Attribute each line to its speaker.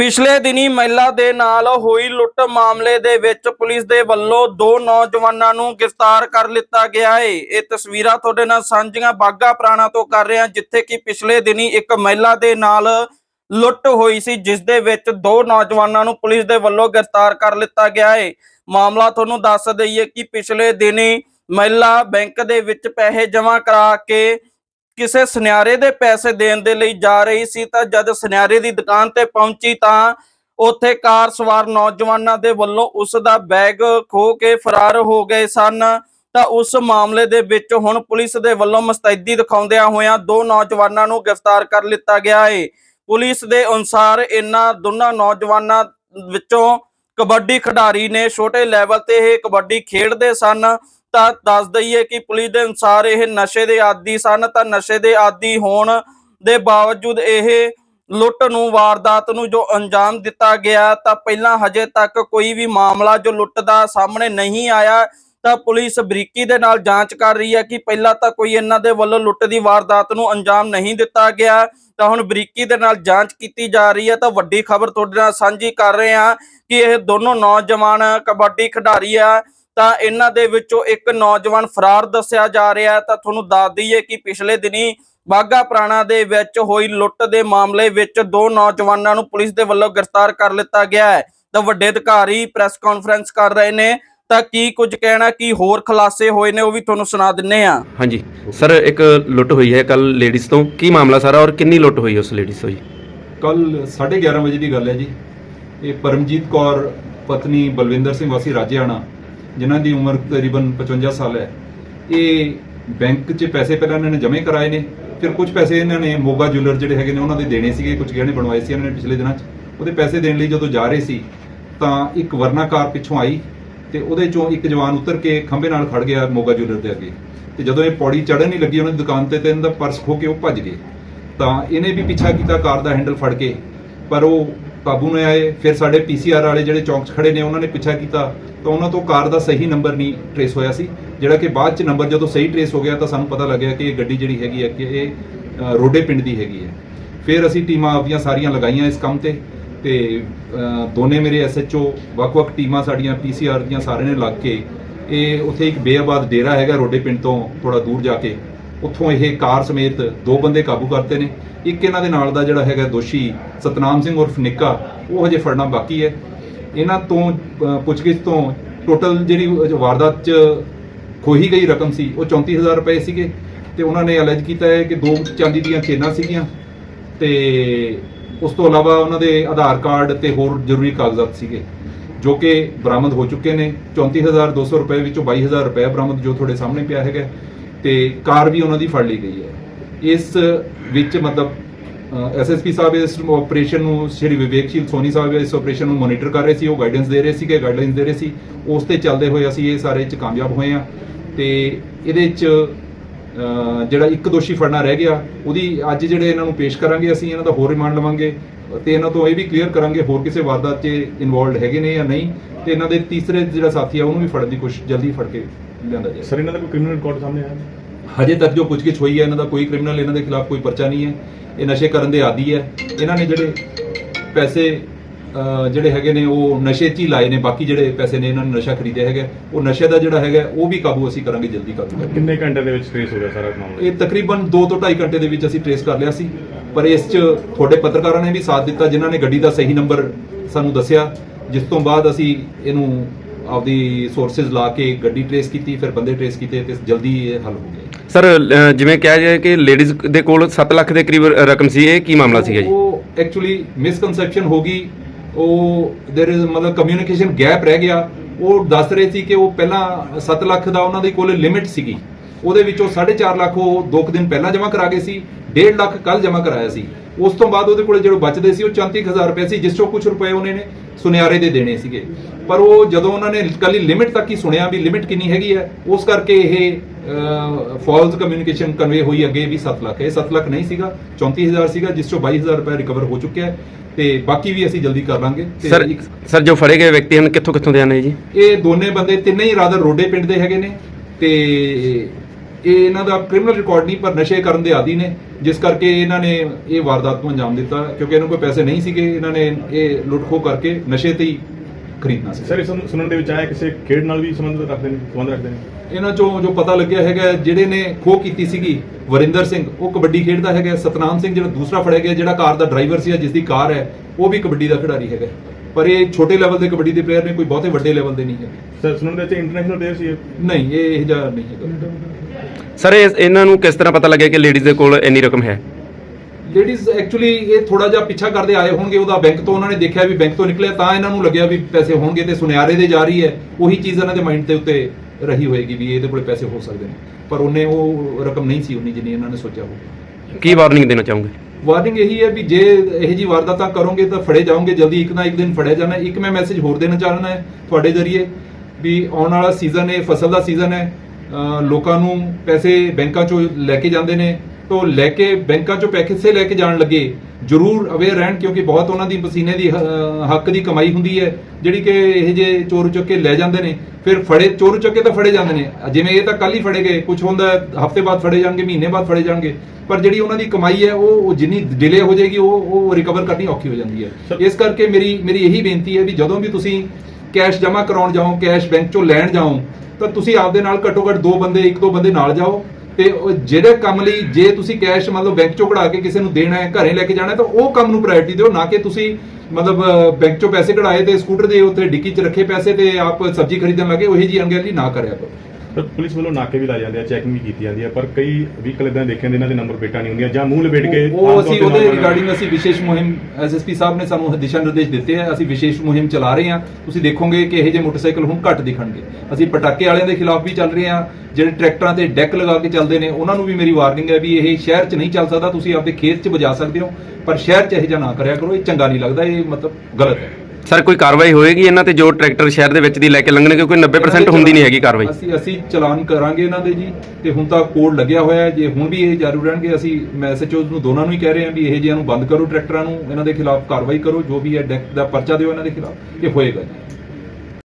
Speaker 1: ਪਿਛਲੇ ਦਿਨੀ ਮਹਿਲਾ ਦੇ ਨਾਲ ਹੋਈ ਲੁੱਟ ਮਾਮਲੇ ਦੇ ਵਿੱਚ ਪੁਲਿਸ ਦੇ ਵੱਲੋਂ ਦੋ ਨੌਜਵਾਨਾਂ ਨੂੰ ਗ੍ਰਿਫਤਾਰ ਕਰ ਲਿੱਤਾ ਗਿਆ ਹੈ ਇਹ ਤਸਵੀਰਾਂ ਤੁਹਾਡੇ ਨਾਲ ਸਾਂਝੀਆਂ ਬਾਗਾ ਪ੍ਰਾਣਾ ਤੋਂ ਕਰ ਰਹੇ ਹਾਂ ਜਿੱਥੇ ਕਿ ਪਿਛਲੇ ਦਿਨੀ ਇੱਕ ਮਹਿਲਾ ਦੇ ਨਾਲ ਲੁੱਟ ਹੋਈ ਸੀ, ਜਿਸ ਦੇ ਵਿੱਚ ਦੋ ਨੌਜਵਾਨਾਂ ਨੂੰ ਪੁਲਿਸ ਦੇ ਵੱਲੋਂ ਗ੍ਰਿਫਤਾਰ ਕਰ ਲਿੱਤਾ ਗਿਆ ਹੈ ਮਾਮਲਾ ਤੁਹਾਨੂੰ ਦੱਸ ਦਈਏ ਕਿ ਪਿਛਲੇ ਦਿਨੀ ਮਹਿਲਾ ਬੈਂਕ ਦੇ ਵਿੱਚ ਪੈਸੇ ਜਮ੍ਹਾਂ ਕਰਾ ਕੇ ਕਿਸੇ ਸੁਨਿਆਰੇ ਦੇ ਪੈਸੇ ਦੇਣ ਦੇ ਲਈ ਜਾ ਰਹੀ ਸੀ ਤਾਂ ਜਦ ਸੁਨਿਆਰੇ ਦੀ ਦੁਕਾਨ ਤੇ ਪਹੁੰਚੀ ਤਾਂ ਉੱਥੇ ਕਾਰ ਸਵਾਰ ਨੌਜਵਾਨਾਂ ਦੇ ਵੱਲੋਂ ਉਸ ਦਾ ਬੈਗ ਖੋ ਕੇ ਫਰਾਰ ਹੋ ਗਏ ਸਨ। ਤਾਂ ਉਸ ਮਾਮਲੇ ਦੇ ਵਿੱਚ ਹੁਣ ਪੁਲਿਸ ਦੇ ਵੱਲੋਂ ਮੁਸਤੈਦੀ ਦਿਖਾਉਂਦਿਆਂ ਹੋਇਆਂ ਦੋ ਨੌਜਵਾਨਾਂ ਨੂੰ ਗ੍ਰਿਫਤਾਰ ਕਰ ਲਿੱਤਾ ਗਿਆ ਹੈ ਪੁਲਿਸ ਦੇ ਅਨੁਸਾਰ ਇਹਨਾਂ ਦੋਨਾਂ ਨੌਜਵਾਨਾਂ ਵਿੱਚੋਂ ਕਬੱਡੀ ਖਿਡਾਰੀ ਨੇ ਛੋਟੇ ਲੈਵਲ ਤੇ ਇਹ ਕਬੱਡੀ ਖੇਡਦੇ ਸਨ। ਤਾਂ ਦੱਸ ਦਈਏ ਕਿ ਪੁਲਿਸ ਦੇ ਅਨੁਸਾਰ ਇਹ ਨਸ਼ੇ ਦੇ ਆਦੀ ਸਨ, ਤਾਂ ਨਸ਼ੇ ਦੇ ਆਦੀ ਹੋਣ ਦੇ ਬਾਵਜੂਦ ਇਹ ਲੁੱਟ ਨੂੰ, ਵਾਰਦਾਤ ਨੂੰ ਜੋ ਅੰਜਾਮ ਦਿੱਤਾ ਗਿਆ, ਤਾਂ ਪਹਿਲਾਂ ਹਜੇ ਤੱਕ ਕੋਈ ਵੀ ਮਾਮਲਾ ਜੋ ਲੁੱਟ ਦਾ ਸਾਹਮਣੇ ਨਹੀਂ ਆਇਆ, ਤਾਂ ਪੁਲਿਸ ਬਰੀਕੀ ਦੇ ਨਾਲ ਜਾਂਚ ਕਰ ਰਹੀ ਹੈ ਕਿ ਪਹਿਲਾਂ ਤਾਂ ਕੋਈ ਇਹਨਾਂ ਦੇ ਵੱਲੋਂ ਲੁੱਟ ਦੀ ਵਾਰਦਾਤ ਨੂੰ ਅੰਜਾਮ ਨਹੀਂ ਦਿੱਤਾ ਗਿਆ, ਤਾਂ ਹੁਣ ਬਰੀਕੀ ਦੇ ਨਾਲ ਜਾਂਚ ਕੀਤੀ ਜਾ ਰਹੀ ਹੈ, ਤਾਂ ਵੱਡੀ ਖਬਰ ਤੁਹਾਡੇ ਨਾਲ ਸਾਂਝੀ ਕਰ ਰਹੇ ਹਾਂ ਕਿ ਇਹ ਦੋਨੋਂ ਨੌਜਵਾਨ ਕਬੱਡੀ ਖਿਡਾਰੀ ਆ ਤਾਂ ਇਹਨਾਂ ਦੇ ਵਿੱਚੋਂ ਇੱਕ ਨੌਜਵਾਨ ਫਰਾਰ ਦੱਸਿਆ ਜਾ ਰਿਹਾ ਹੈ। ਤਾਂ ਤੁਹਾਨੂੰ ਦੱਸ ਦਈਏ ਕਿ ਪਿਛਲੇ ਦਿਨੀ ਬਾਗਾ ਪ੍ਰਾਣਾ ਦੇ ਵਿੱਚ ਹੋਈ ਲੁੱਟ ਦੇ ਮਾਮਲੇ ਵਿੱਚ ਦੋ ਨੌਜਵਾਨਾਂ ਨੂੰ ਪੁਲਿਸ ਦੇ ਵੱਲੋਂ ਗ੍ਰਿਫਤਾਰ ਕਰ ਲਿੱਤਾ ਗਿਆ ਹੈ। ਤਾਂ ਵੱਡੇ ਅਧਿਕਾਰੀ ਪ੍ਰੈਸ ਕਾਨਫਰੰਸ ਕਰ ਰਹੇ ਨੇ। ਤਾਂ ਕੀ ਕੁਝ ਕਹਿਣਾ ਕੀ ਹੋਰ ਖੁਲਾਸੇ ਹੋਏ ਨੇ ਉਹ ਵੀ ਤੁਹਾਨੂੰ ਸੁਣਾ ਦਿੰਨੇ ਆ।
Speaker 2: ਹਾਂਜੀ। ਸਰ ਇੱਕ ਲੁੱਟ ਹੋਈ ਹੈ ਕੱਲ ਲੇਡੀਜ਼ ਤੋਂ। ਕੀ ਮਾਮਲਾ ਸਾਰਾ ਔਰ ਕਿੰਨੀ ਲੁੱਟ ਹੋਈ ਉਸ ਲੇਡੀਜ਼ ਤੋਂ ਜੀ?
Speaker 3: ਕੱਲ 11:30 ਵਜੇ ਦੀ ਗੱਲ ਹੈ ਜੀ। ਇਹ ਪਰਮਜੀਤ ਕੌਰ ਪਤਨੀ ਬਲਵਿੰਦਰ ਸਿੰਘ ਵਾਸੀ ਰਾਜੇਆਣਾ ਜਿਨ੍ਹਾਂ ਦੀ ਉਮਰ ਤਕਰੀਬਨ 55 ਸਾਲ ਹੈ, ਇਹ ਬੈਂਕ 'ਚ ਪੈਸੇ ਪਹਿਲਾਂ ਇਹਨਾਂ ਨੇ ਜਮ੍ਹਾਂ ਕਰਾਏ ਨੇ, ਫਿਰ ਕੁਝ ਪੈਸੇ ਇਹਨਾਂ ਨੇ ਮੋਗਾ ਜੁਐਲਰ ਜਿਹੜੇ ਹੈਗੇ ਨੇ, ਉਹਨਾਂ ਦੇ ਦੇਣੇ ਸੀਗੇ, ਕੁਝ ਗਹਿਣੇ ਬਣਵਾਏ ਸੀ ਇਹਨਾਂ ਨੇ ਪਿਛਲੇ ਦਿਨਾਂ 'ਚ। ਉਹਦੇ ਪੈਸੇ ਦੇਣ ਲਈ ਜਦੋਂ ਜਾ ਰਹੇ ਸੀ, ਤਾਂ ਇੱਕ ਵਰਨਾ ਕਾਰ ਪਿੱਛੋਂ ਆਈ ਤੇ ਉਹਦੇ ਚੋਂ ਇੱਕ ਜਵਾਨ ਉਤਰ ਕੇ ਖੰਭੇ ਨਾਲ ਖੜ ਗਿਆ ਮੋਗਾ ਜੁਐਲਰ ਦੇ ਅੱਗੇ। ਤੇ ਜਦੋਂ ਇਹ ਪੌੜੀ ਚੜ੍ਹਨ ਹੀ ਲੱਗੀ ਉਹਨਾਂ ਦੀ ਦੁਕਾਨ ਤੇ ਤੇ ਇਹਨਾਂ ਦਾ ਪਰਸ ਖੋ ਕੇ ਉਹ ਭੱਜ ਗਏ। ਤਾਂ ਇਹਨੇ ਵੀ ਪਿੱਛਾ ਕੀਤਾ, ਕਾਰ ਦਾ ਹੈਂਡਲ ਫੜ ਕੇ, ਪਰ ਉਹ ਕਾਬੂ ਨੇ ਆਏ, ਫਿਰ ਸਾਡੇ ਪੀਸੀਆਰ ਵਾਲੇ ਜਿਹੜੇ ਚੌਂਕ 'ਚ ਖੜੇ ਨੇ, ਉਹਨਾਂ ਨੇ ਪਿੱਛਾ ਕੀਤਾ। ਤਾਂ ਉਹਨਾਂ ਤੋਂ ਕਾਰ ਦਾ ਸਹੀ ਨੰਬਰ ਨਹੀਂ ਟਰੇਸ ਹੋਇਆ ਸੀ। ਜਿਹੜਾ ਕਿ ਬਾਅਦ 'ਚ ਨੰਬਰ ਜਦੋਂ ਸਹੀ ਟਰੇਸ ਹੋ ਗਿਆ ਤਾਂ ਸਾਨੂੰ ਪਤਾ ਲੱਗਿਆ ਕਿ ਇਹ ਗੱਡੀ ਜਿਹੜੀ ਹੈਗੀ ਹੈ ਕਿ ਇਹ ਰੋਡੇ ਪਿੰਡ ਦੀ ਹੈਗੀ ਹੈ। ਫਿਰ ਅਸੀਂ ਟੀਮਾਂ ਆਪਦੀਆਂ ਸਾਰੀਆਂ ਲਗਾਈਆਂ ਇਸ ਕੰਮ ਤੇ ਤੇ ਦੋਨੇ ਮੇਰੇ ਐਸਐਚਓ ਵੱਖ-ਵੱਖ ਟੀਮਾਂ ਸਾਡੀਆਂ ਪੀਸੀਆਰ ਦੀਆਂ ਸਾਰਿਆਂ ਨੇ ਲੱਗ ਕੇ, ਇਹ ਉੱਥੇ ਇੱਕ ਬੇਆਬਾਦ ਡੇਰਾ ਹੈਗਾ ਰੋਡੇ ਪਿੰਡ ਤੋਂ ਥੋੜਾ ਦੂਰ ਜਾ ਕੇ। ਉੱਥੋਂ ਇਹ ਕਾਰ ਸਮੇਤ ਦੋ ਬੰਦੇ ਕਾਬੂ ਕਰਤੇ ਨੇ। ਇੱਕ ਇਹਨਾਂ ਦੇ ਨਾਲ ਦਾ ਜਿਹੜਾ ਹੈਗਾ ਦੋਸ਼ੀ ਸਤਨਾਮ ਸਿੰਘ ਉਰਫ ਨਿੱਕਾ, ਉਹ ਹਜੇ ਫੜਨਾ ਬਾਕੀ ਹੈ। ਇਹਨਾਂ ਤੋਂ ਪੁੱਛਗਿੱਛ ਤੋਂ ਟੋਟਲ ਜਿਹੜੀ ਵਾਰਦਾਤ ਚ ਖੋਹੀ ਗਈ ਰਕਮ ਸੀ, ਉਹ 34000 ਰੁਪਏ ਸੀਗੇ। ਤੇ ਉਹਨਾਂ ਨੇ ਅਲੈਜ ਕੀਤਾ ਹੈ ਕਿ ਦੋ ਚਾਂਦੀ ਦੀਆਂ ਚੇਨਾਂ ਸੀਗੀਆਂ। ਤੇ ਉਸ ਤੋਂ ਇਲਾਵਾ ਉਹਨਾਂ ਦੇ ਆਧਾਰ ਕਾਰਡ ਤੇ ਹੋਰ ਜ਼ਰੂਰੀ ਕਾਗਜ਼ਾਤ ਸੀਗੇ, ਜੋ ਕਿ ਬਰਾਮਦ ਹੋ ਚੁੱਕੇ ਨੇ। 34200 ਰੁਪਏ ਵਿੱਚੋਂ 22000 ਰੁਪਏ ਬਰਾਮਦ ਜੋ ਤੁਹਾਡੇ ਸਾਹਮਣੇ ਪਿਆ ਹੈਗਾ। ਤੇ ਕਾਰ ਵੀ ਉਹਨਾਂ ਦੀ ਫੜ ਲਈ ਗਈ ਹੈ। ਇਸ ਵਿੱਚ ਮਤਲਬ ਐਸਐਸਪੀ ਸਾਹਿਬ ਇਸ ਆਪਰੇਸ਼ਨ ਨੂੰ ਸ਼੍ਰੀ ਵਿਵੇਕਸ਼ੀਲ ਸੋਨੀ ਸਾਹਿਬ ਇਸ ਆਪਰੇਸ਼ਨ ਨੂੰ ਮੋਨੀਟਰ ਕਰ ਰਹੇ ਸੀ, ਉਹ ਗਾਈਡੈਂਸ ਦੇ ਰਹੇ ਸੀਗੇ ਗਾਈਡਲਾਈਨਸ ਦੇ ਰਹੇ ਸੀ। ਉਸ ਤੇ ਚੱਲਦੇ ਹੋਏ ਅਸੀਂ ਇਹ ਸਾਰੇ ਚ ਕਾਮਯਾਬ ਹੋਏ ਆ ਤੇ ਇਹਦੇ ਚ ਜਿਹੜਾ ਇੱਕ ਦੋਸ਼ੀ ਫੜਨਾ ਰਹਿ ਗਿਆ ਉਹਦੀ ਅੱਜ ਜਿਹੜੇ ਇਹਨਾਂ ਨੂੰ ਪੇਸ਼ ਕਰਾਂਗੇ ਅਸੀਂ ਇਹਨਾਂ ਦਾ ਹੋਰ ਰਿਮਾਂਡ ਲਵਾਂਗੇ ਤੇ ਇਹਨਾਂ ਤੋਂ ਇਹ ਵੀ ਕਲੀਅਰ ਕਰਾਂਗੇ ਹੋਰ ਕਿਸੇ ਵਾਰਦਾਤ 'ਚ ਇਨਵੋਲਡ ਹੈਗੇ ਨੇ ਜਾਂ ਨਹੀਂ ਤੇ ਇਹਨਾਂ ਦੇ ਤੀਸਰੇ ਜਿਹੜਾ ਸਾਥੀ ਆ ਉਹਨੂੰ ਵੀ ਫੜਨ ਦੀ ਕੋਸ਼ਿਸ਼ ਜਲਦੀ ਫੜ ਕੇ ਲਿਆਂਦਾ ਜਾਏ।
Speaker 4: ਸਰ ਇਹਨਾਂ ਦਾ ਕੋਈ ਕ੍ਰਿਮੀਨਲ ਰਿਕਾਰਡ ਸਾਹਮਣੇ ਆਇਆ?
Speaker 3: ਹਜੇ ਤੱਕ ਜੋ ਪੁੱਛਗਿੱਛ ਹੋਈ ਹੈ ਇਹਨਾਂ ਦਾ ਕੋਈ ਕ੍ਰਿਮੀਨਲ ਇਹਨਾਂ ਦੇ ਖਿਲਾਫ ਕੋਈ ਪਰਚਾ ਨਹੀਂ ਹੈ ਇਹ ਨਸ਼ੇ ਕਰਨ ਦੇ ਆਦੀ ਹੈ। ਇਹਨਾਂ ਨੇ ਜਿਹੜੇ ਪੈਸੇ ਜਿਹੜੇ ਹੈਗੇ ਨੇ ਉਹ ਨਸ਼ੇ 'ਚ ਹੀ ਲਾਏ ਨੇ। ਬਾਕੀ ਜਿਹੜੇ ਪੈਸੇ ਨੇ ਇਹਨਾਂ ਨੇ ਨਸ਼ਾ ਖਰੀਦਿਆ ਹੈਗਾ। ਉਹ ਨਸ਼ੇ ਦਾ ਜਿਹੜਾ ਹੈਗਾ ਉਹ ਵੀ ਕਾਬੂ ਅਸੀਂ ਕਰਾਂਗੇ ਜਲਦੀ ਕਾਬੂ ਕਰਾਂਗੇ।
Speaker 4: ਕਿੰਨੇ ਘੰਟੇ ਦੇ ਵਿੱਚ ਟ੍ਰੇਸ ਹੋ ਗਿਆ ਸਾਰਾ ਮਾਮਲਾ?
Speaker 3: ਇਹ ਤਕਰੀਬਨ 2 ਤੋਂ 2.5 ਘੰਟੇ ਦੇ ਵਿੱਚ ਅਸੀਂ ਟ੍ਰੇਸ ਕਰ ਲਿਆ ਸੀ। ਪਰ ਇਸ 'ਚ ਤੁਹਾਡੇ ਪੱਤਰਕਾਰਾਂ ਨੇ ਵੀ ਸਾਥ ਦਿੱਤਾ ਜਿਨ੍ਹਾਂ ਨੇ ਗੱਡੀ ਦਾ ਸਹੀ ਨੰਬਰ ਸਾਨੂੰ ਦੱਸਿਆ। ਜਿਸ ਤੋਂ ਬਾਅਦ ਅਸੀਂ ਇਹਨੂੰ ਆਪਦੀ ਸੋਰਸਸ ਲਾ ਕੇ ਗੱਡੀ ਟ੍ਰੇਸ ਕੀਤੀ ਫਿਰ ਬੰਦੇ ਟ੍ਰੇਸ ਕੀਤੇ ਤੇ ਜਲਦੀ ਇਹ ਹੱਲ ਹੋ ਗਿਆ।
Speaker 2: ਸਰ ਜਿਵੇਂ ਕਿਹਾ ਜਾਏ ਕਿ ਲੇਡੀਜ਼ ਦੇ ਕੋਲ 7 ਲੱਖ ਦੇ ਕਰੀਬ ਰਕਮ ਸੀ ਇਹ ਕੀ ਮਾਮਲਾ ਸੀਗਾ ਜੀ?
Speaker 3: ਉਹ ਐਕਚੁਅਲੀ ਮਿਸਕਨਸੈਪਸ਼ਨ ਹੋ ਗਈ। ਉਹ देयर इज ਮਤਲਬ ਕਮਿਊਨੀਕੇਸ਼ਨ ਗੈਪ ਰਹਿ ਗਿਆ ਉਹ ਦੱਸ ਰਹੇ ਸੀ ਕਿ ਉਹ ਪਹਿਲਾਂ 7 ਲੱਖ ਦਾ ਉਹਨਾਂ ਦੇ ਕੋਲ ਲਿਮਿਟ ਸੀਗੀ ਉਹਦੇ ਵਿੱਚੋਂ 4.5 ਲੱਖ ਉਹ ਦੋ ਕੁ ਦਿਨ ਪਹਿਲਾਂ ਜਮ੍ਹਾਂ ਕਰਾ ਗਏ ਸੀ 1.5 ਲੱਖ ਕੱਲ ਜਮ੍ਹਾਂ ਕਰਾਇਆ ਸੀ ਉਸ ਤੋਂ ਬਾਅਦ ਉਹਦੇ ਕੋਲ ਜਿਹੜੇ ਬਚਦੇ ਸੀ ਉਹ 34000 ਰੁਪਏ ਸੀ ਜਿਸ ਚੋਂ ਕੁਝ ਰੁਪਏ ਉਹਨੇ ਨੇ ਸੁਨਿਆਰੇ ਦੇ ਦੇਣੇ ਸੀਗੇ। ਪਰ ਉਹ ਜਦੋਂ ਉਹਨਾਂ ਨੇ ਕੱਲੀ ਲਿਮਿਟ ਤੱਕ ਹੀ ਸੁਣਿਆ ਵੀ ਲਿਮਿਟ ਕਿੰਨੀ ਹੈਗੀ ਹੈ ਉਸ ਕਰਕੇ ਇਹ ਫਾਲਸ ਕਮਿਊਨੀਕੇਸ਼ਨ ਕਨਵੇ ਹੋਈ ਅੱਗੇ ਵੀ 7 ਲੱਖ। ਇਹ 7 ਲੱਖ ਨਹੀਂ ਸੀਗਾ 34000 ਸੀਗਾ ਜਿਸ ਚੋਂ 22000 ਰੁਪਏ ਰਿਕਵਰ ਹੋ ਚੁੱਕਿਆ ਹੈ। ਤੇ ਬਾਕੀ ਵੀ ਅਸੀਂ ਜਲਦੀ ਕਰ ਲਾਂਗੇ।
Speaker 2: ਸਰ ਸਰ ਜੋ ਫੜੇ ਗਏ ਵਿਅਕਤੀ ਹਨ ਕਿੱਥੋਂ ਕਿੱਥੋਂ ਦੇ ਹਨ ਜੀ?
Speaker 3: ਇਹ ਦੋਨੇ ਬੰਦੇ ਤਿੰਨੇ ਹੀ ਰਾਦਰ ਰੋਡੇ ਪਿੰਡ ਦੇ ਹੈਗੇ ਨੇ। ਤੇ ਇਹ ਇਹਨਾਂ ਦਾ ਕ੍ਰਿਮੀਨਲ ਰਿਕਾਰਡ ਨਹੀਂ ਪਰ ਨਸ਼ੇ ਕਰਨ ਦੇ ਆਦੀ ਨੇ ਜਿਸ ਕਰਕੇ ਇਹਨਾਂ ਨੇ ਇਹ ਵਾਰਦਾਤ ਨੂੰ ਅੰਜਾਮ ਦਿੱਤਾ ਕਿਉਂਕਿ ਇਹਨਾਂ ਕੋਲ ਪੈਸੇ ਨਹੀਂ ਸੀਗੇ ਇਹਨਾਂ ਨੇ ਇਹ ਲੁੱਟਖੋ ਕਰਕੇ ਨਸ਼ੇ ਤੇ ਹੀ ਖਰੀਦਣਾ ਸੀ
Speaker 4: ਸਰ ਇਸ ਨੂੰ ਸੁਣਨ ਦੇ ਵਿੱਚ ਆਇਆ ਕਿਸੇ ਖੇਡ ਨਾਲ ਵੀ ਸੰਬੰਧ ਰੱਖਦੇ ਨੇ ਸੰਬੰਧ ਰੱਖਦੇ ਨੇ?
Speaker 3: ਇਹਨਾਂ ਚੋਂ ਜੋ ਪਤਾ ਲੱਗਿਆ ਹੈਗਾ ਜਿਹੜੇ ਨੇ ਖੋਹ ਕੀਤੀ ਸੀਗੀ ਵਰਿੰਦਰ ਸਿੰਘ ਉਹ ਕਬੱਡੀ ਖੇਡਦਾ ਹੈਗਾ ਸਤਨਾਮ ਸਿੰਘ ਜਿਹੜਾ ਦੂਸਰਾ ਫੜਿਆ ਗਿਆ ਜਿਹੜਾ ਕਾਰ ਦਾ ਡਰਾਈਵਰ ਸੀ ਜਿਸ ਦੀ ਕਾਰ ਹੈ ਉਹ ਵੀ ਕਬੱਡੀ ਦਾ ਖਿਡਾਰੀ ਹੈਗਾ। ਪਰ ਇਹ ਛੋਟੇ ਲੈਵਲ ਦੇ ਕਬੱਡੀ ਦੇ ਪਲੇਅਰ ਨੇ ਕੋਈ ਬਹੁਤੇ ਵੱਡੇ ਲੈਵਲ ਦੇ ਨਹੀਂ ਹੈ
Speaker 4: ਸਰ ਸੁਣਨ ਦੇ ਵਿੱਚ ਇੰਟਰਨੈਸ਼ਨਲ ਪਲੇਅਰ ਸੀ
Speaker 3: ਨਹੀਂ ਇਹ ਇਹ ਜਿਹਾ ਨਹੀਂ ਹੈਗਾ।
Speaker 2: ਸਰ ਇਹ ਇਹਨਾਂ ਨੂੰ ਕਿਸ ਤਰ੍ਹਾਂ ਪਤਾ ਲੱਗਿਆ ਕਿ ਲੇਡੀਜ਼ ਦੇ ਕੋਲ ਇੰਨੀ ਰਕਮ ਹੈ?
Speaker 3: ਲੇਡੀਜ਼ ਐਕਚੁਅਲੀ ਇਹ ਥੋੜਾ ਜਿਹਾ ਪਿੱਛਾ ਕਰਦੇ ਆਏ ਹੋਣਗੇ ਉਹਦਾ ਬੈਂਕ ਤੋਂ ਉਹਨਾਂ ਨੇ ਦੇਖਿਆ ਵੀ ਬੈਂਕ ਤੋਂ ਨਿਕਲਿਆ ਤਾਂ ਇਹਨਾਂ ਨੂੰ ਲੱਗਿਆ ਵੀ ਪੈਸੇ ਹੋਣਗੇ ਤੇ ਸੁਨਿਆਰੇ ਦੇ ਜਾ ਰਹੀ ਹੈ। ਉਹੀ ਚੀਜ਼ ਇਹਨਾਂ ਦੇ ਮਾਈਂਡ ਦੇ ਉੱਤੇ ਰਹੀ ਹੋਏਗੀ ਵੀ ਇਹਦੇ ਕੋਲੇ ਪੈਸੇ ਹੋ ਸਕਦੇ ਨੇ। ਪਰ ਉਹਨੇ ਉਹ ਰਕਮ ਨਹੀਂ ਸੀ ਉਨੀ ਜਿੰਨੀ ਇਹਨਾਂ ਨੇ ਸੋਚਿਆ ਹੋਊ।
Speaker 2: ਕੀ ਵਾਰਨਿੰਗ ਦੇਣਾ ਚਾਹੋਗੇ?
Speaker 3: ਵਾਰਨਿੰਗ ਇਹੀ ਹੈ ਵੀ ਜੇ ਇਹ ਜੀ ਵਾਰਦਾਤਾਂ ਕਰੋਗੇ ਤਾਂ ਫੜੇ ਜਾਓਗੇ ਜਲਦੀ ਇੱਕ ਨਾ ਇੱਕ ਦਿਨ ਫੜਿਆ ਜਾਣਾ ਇੱਕ ਮੈਂ ਮੈਸੇਜ ਹੋਰ ਦੇਣਾ ਚਾਹਣਾ ਹੈ ਤੁਹਾਡੇ ਜ਼ਰੀਏ ਵੀ ਆਉਣ ਵਾਲਾ ਸੀਜ਼ਨ ਹੈ ਫਸਲ ਦਾ ਸੀਜ਼ਨ ਹੈ। ਲੋਕਾਂ ਨੂੰ ਪੈਸੇ ਬੈਂਕਾਂ ਚੋਂ ਲੈ ਕੇ ਜਾਂਦੇ ਨੇ ਤੋਂ ਲੈ ਕੇ ਬੈਂਕਾਂ ਚੋਂ ਪੈਸੇ ਲੈ ਕੇ ਜਾਣ ਲੱਗੇ? ਜ਼ਰੂਰ ਅਵੇਅਰ ਰਹਿਣ ਕਿਉਂਕਿ ਬਹੁਤ ਉਹਨਾਂ ਦੀ ਪਸੀਨੇ ਦੀ ਹੱਕ ਦੀ ਕਮਾਈ ਹੁੰਦੀ ਹੈ ਜਿਹੜੀ ਕਿ ਇਹ ਜੇ ਚੋਰ ਚੁੱਕ ਲੈ ਜਾਂਦੇ ਨੇ ਫਿਰ ਫੜੇ ਚੋਰ ਚੁੱਕ ਤਾਂ ਫੜੇ ਜਾਂਦੇ ਨੇ। ਜਿਵੇਂ ਇਹ ਤਾਂ ਕੱਲ ਹੀ ਫੜੇ ਗਏ ਕੁਝ ਹੁੰਦਾ ਹਫ਼ਤੇ ਬਾਅਦ ਫੜੇ ਜਾਣਗੇ ਮਹੀਨੇ ਬਾਅਦ ਫੜੇ ਜਾਣਗੇ ਪਰ ਜਿਹੜੀ ਉਹਨਾਂ ਦੀ ਕਮਾਈ ਹੈ ਉਹ ਜਿੰਨੀ ਡਿਲੇ ਹੋ ਜਾਏਗੀ ਉਹ ਉਹ ਰਿਕਵਰ ਕਰਨੀ ਔਖੀ ਹੋ ਜਾਂਦੀ ਹੈ। ਇਸ ਕਰਕੇ ਮੇਰੀ ਮੇਰੀ ਇਹੀ ਬੇਨਤੀ ਹੈ ਵੀ ਜਦੋਂ ਵੀ ਤੁਸੀਂ ਕੈਸ਼ ਜਮ੍ਹਾਂ ਕਰਾਉਣ ਜਾਓ ਕੈਸ਼ ਬੈਂਕ ਚੋਂ ਲੈਣ ਜਾਓ ਤਾਂ ਤੁਸੀਂ ਆਪਦੇ ਨਾਲ ਘੱਟੋ ਘੱਟ ਦੋ ਬੰਦੇ, ਇੱਕ ਦੋ ਬੰਦੇ ਨਾਲ ਜਾਓ ਤੇ ਜਿਹੜੇ ਕੰਮ ਲਈ ਜੇ ਤੁਸੀਂ ਕੈਸ਼ ਮਤਲਬ ਬੈਂਕ ਚੋਂ ਕਢਾ ਕੇ ਕਿਸੇ ਨੂੰ ਦੇਣਾ ਹੈ, ਘਰੇ ਲੈ ਕੇ ਜਾਣਾ ਤਾਂ ਉਹ ਕੰਮ ਨੂੰ ਪ੍ਰਾਇੋਰਟੀ ਦਿਓ, ਨਾ ਕਿ ਤੁਸੀਂ ਮਤਲਬ ਬੈਂਕ ਚੋਂ ਪੈਸੇ ਕਢਾਏ ਤੇ ਸਕੂਟਰ ਦੇ ਉੱਤੇ ਡਿੱਕੀ 'ਚ ਰੱਖੇ ਪੈਸੇ ਤੇ ਆਪ ਸਬਜ਼ੀ ਖਰੀਦਣ ਲੱਗੇ, ਉਹੀ ਜੀ ਅਣਗਹਿਲੀ ਨਾ ਕਰਿਆ ਕਰੋ।
Speaker 4: ਸਰ ਪੁਲਿਸ ਵੱਲੋਂ ਨਾਕੇ ਵੀ ਲਾਏ ਜਾਂਦੇ ਆ ਚੈਕਿੰਗ ਵੀ ਕੀਤੀ ਜਾਂਦੀ ਹੈ ਪਰ ਕਈ ਵਹੀਕਲ ਇਦਾਂ ਦੇਖੇ ਜਾਂਦੇ ਇਹਨਾਂ ਦੇ ਨੰਬਰ ਪਲੇਟਾਂ ਨਹੀਂ ਹੁੰਦੀਆਂ ਜਾਂ ਮੂੰਹ ਲਪੇਟ ਕੇ
Speaker 3: ਉਹ ਅਸੀਂ
Speaker 4: ਤੇ
Speaker 3: ਉਹਦੇ ਰਿਗਾਰਡਿੰਗ ਅਸੀਂ ਵਿਸ਼ੇਸ਼ ਮੁਹਿੰਮ ਐਸਐਸਪੀ ਸਾਹਿਬ ਨੇ ਸਾਨੂੰ ਦਿਸ਼ਾ ਨਿਰਦੇਸ਼ ਦਿੱਤੇ ਆ ਅਸੀਂ ਵਿਸ਼ੇਸ਼ ਮੁਹਿੰਮ ਚਲਾ ਰਹੇ ਹਾਂ ਤੁਸੀਂ ਦੇਖੋਗੇ ਕਿ ਇਹੋ ਜਿਹੇ ਮੋਟਰਸਾਈਕਲ ਹੁਣ ਘੱਟ ਦਿਖਣਗੇ। ਅਸੀਂ ਪਟਾਕੇ ਵਾਲਿਆਂ ਦੇ ਖਿਲਾਫ ਵੀ ਚੱਲ ਰਹੇ ਹਾਂ ਜਿਹੜੇ ਟਰੈਕਟਰਾਂ ਤੇ ਡੈਕ ਲਗਾ ਕੇ ਚੱਲਦੇ ਨੇ ਉਹਨਾਂ ਨੂੰ ਵੀ ਮੇਰੀ ਵਾਰਨਿੰਗ ਹੈ ਵੀ ਇਹ ਸ਼ਹਿਰ 'ਚ ਨਹੀਂ ਚੱਲ ਸਕਦਾ ਤੁਸੀਂ ਆਪਦੇ ਖੇਤ 'ਚ ਵਜਾ ਸਕਦੇ ਹੋ ਪਰ ਸ਼ਹਿਰ 'ਚ ਇਹ ਜਿਹਾ ਨਾ ਕਰਿਆ ਕਰੋ ਇਹ ਚੰਗਾ ਨਹੀਂ ਲੱਗਦਾ ਇਹ ਮਤਲਬ ਗਲਤ ਹੈ।
Speaker 2: ਸਰ ਕੋਈ ਕਾਰਵਾਈ ਹੋਏਗੀ ਇਹਨਾਂ ਤੇ ਜੋ ਟਰੈਕਟਰ ਸ਼ਹਿਰ ਦੇ ਵਿੱਚ ਦੀ ਲੈ ਕੇ ਲੰਘਣਗੇ? ਕਿਉਂਕਿ 90% ਹੁੰਦੀ ਨਹੀਂ ਹੈਗੀ ਕਾਰਵਾਈ।
Speaker 3: ਅਸੀਂ ਅਸੀਂ ਚਲਾਨ ਕਰਾਂਗੇ ਇਹਨਾਂ ਦੇ ਜੀ ਤੇ ਹੁਣ ਤਾਂ ਕੋਡ ਲੱਗਿਆ ਹੋਇਆ ਹੈ। ਜੇ ਹੁਣ ਵੀ ਇਹ ਜਾਰੀ ਰਹਿਣਗੇ ਅਸੀਂ ਮੈਸੇਜੋਸ ਨੂੰ ਦੋਨਾਂ ਨੂੰ ਹੀ ਕਹਿ ਰਹੇ ਹਾਂ ਵੀ ਇਹ ਜਿਹਿਆਂ ਨੂੰ ਬੰਦ ਕਰੋ ਟਰੈਕਟਰਾਂ ਨੂੰ। ਇਹਨਾਂ ਦੇ ਖਿਲਾਫ ਕਾਰਵਾਈ ਕਰੋ ਜੋ ਵੀ ਹੈ ਡੈਕ ਦਾ ਪਰਚਾ ਦਿਓ ਇਹਨਾਂ ਦੇ ਖਿਲਾਫ ਇਹ ਹੋਏਗਾ ਜੀ।